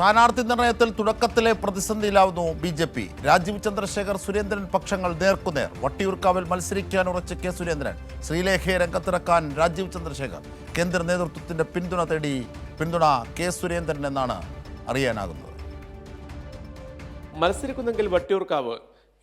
സ്ഥാനാർത്ഥി നിർണയത്തിൽ തുടക്കത്തിലെ പ്രതിസന്ധിയിലാവുന്നു B J P. Rajeev Chandrasekhar Surendran പക്ഷങ്ങൾ നേർക്കുനേർ. വട്ടിയൂർക്കാവിൽ മത്സരിക്കാൻ ഉറച്ച കെ സുരേന്ദ്രൻ. ശ്രീലേഖയെ രംഗത്തിറക്കാൻ രാജീവ് ചന്ദ്രശേഖർ. കേന്ദ്ര നേതൃത്വത്തിന്റെ പിന്തുണ തേടി പിന്തുണ കെ സുരേന്ദ്രൻ എന്നാണ് അറിയാനാകുന്നത്. മത്സരിക്കുന്നെങ്കിൽ വട്ടിയൂർക്കാവ്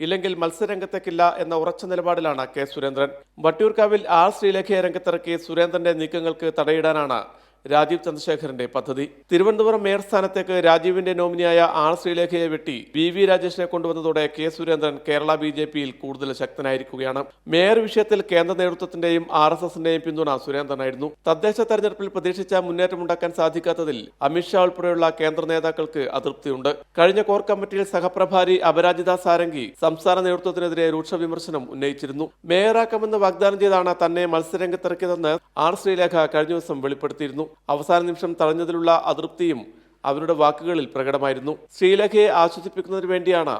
ഇല്ലെങ്കിൽ മത്സരരംഗത്തേക്കില്ല എന്ന ഉറച്ച നിലപാടിലാണ് കെ സുരേന്ദ്രൻ. വട്ടിയൂർക്കാവിൽ ആർ ശ്രീലേഖയെ രംഗത്തിറക്കി സുരേന്ദ്രന്റെ നീക്കങ്ങൾക്ക് തടയിടാനാണ് രാജീവ് ചന്ദ്രശേഖരന്റെ പദ്ധതി. തിരുവനന്തപുരം മേയർ സ്ഥാനത്തേക്ക് രാജീവിന്റെ നോമിനിയായ ആർ ശ്രീലേഖയെ വെട്ടി വി വി രാജേഷിനെ കൊണ്ടുവന്നതോടെ K Surendran Kerala B J പിയിൽ കൂടുതൽ ശക്തനായിരിക്കുകയാണ്. മേയർ വിഷയത്തിൽ കേന്ദ്ര നേതൃത്വത്തിന്റെയും ആർ എസ് എസിന്റെയും പിന്തുണ സുരേന്ദ്രനായിരുന്നു. തദ്ദേശ തെരഞ്ഞെടുപ്പിൽ പ്രതീക്ഷിച്ച മുന്നേറ്റമുണ്ടാക്കാൻ സാധിക്കാത്തതിൽ അമിത്ഷാ ഉൾപ്പെടെയുള്ള കേന്ദ്ര നേതാക്കൾക്ക് അതൃപ്തിയുണ്ട്. കഴിഞ്ഞ കോർ കമ്മിറ്റിയിൽ സഹപ്രഭാരി അപരാജിത സാരംഗി സംസ്ഥാന നേതൃത്വത്തിനെതിരെ രൂക്ഷ വിമർശനം ഉന്നയിച്ചിരുന്നു. മേയറാക്കാമെന്ന് വാഗ്ദാനം ചെയ്താണ് തന്നെ മത്സരരംഗത്തിറക്കിയതെന്ന് ആർ ശ്രീലേഖ കഴിഞ്ഞ ദിവസം വെളിപ്പെടുത്തിയിരുന്നു. അവസാന നിമിഷം തടഞ്ഞതിലുള്ള അതൃപ്തിയും അവരുടെ വാക്കുകളിൽ പ്രകടമായിരുന്നു. ശ്രീലേഖയെ ആശ്വസിപ്പിക്കുന്നതിന് വേണ്ടിയാണ്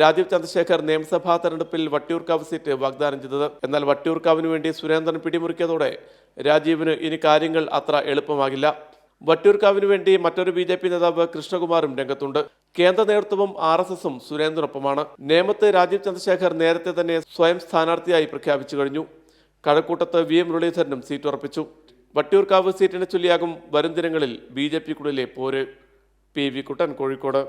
രാജീവ് ചന്ദ്രശേഖർ നിയമസഭാ തെരഞ്ഞെടുപ്പിൽ വട്ടിയൂർക്കാവ് സീറ്റ് വാഗ്ദാനം ചെയ്തത്. എന്നാൽ വട്ടിയൂർക്കാവിന് വേണ്ടി സുരേന്ദ്രൻ പിടിമുറുക്കിയതോടെ രാജീവിന് ഇനി കാര്യങ്ങൾ അത്ര എളുപ്പമാകില്ല. വട്ടിയൂർക്കാവിന് വേണ്ടി മറ്റൊരു ബി ജെ പി നേതാവ് കൃഷ്ണകുമാറും രംഗത്തുണ്ട്. കേന്ദ്ര നേതൃത്വവും ആർ എസ് എസും സുരേന്ദ്രനൊപ്പമാണ്. നേമത്ത് രാജീവ് ചന്ദ്രശേഖർ നേരത്തെ തന്നെ സ്വയം സ്ഥാനാർത്ഥിയായി പ്രഖ്യാപിച്ചു കഴിഞ്ഞു. കഴക്കൂട്ടത്ത് വി എം മുരളീധരനും സീറ്റ് ഉറപ്പിച്ചു. വട്ടിയൂർക്കാവ് സീറ്റിനെ ചൊല്ലിയാകും വരും ദിനങ്ങളിൽ ബി ജെ പിക്കുള്ളിലെ പോര് പി വി കുട്ടൻ കോഴിക്കോട്.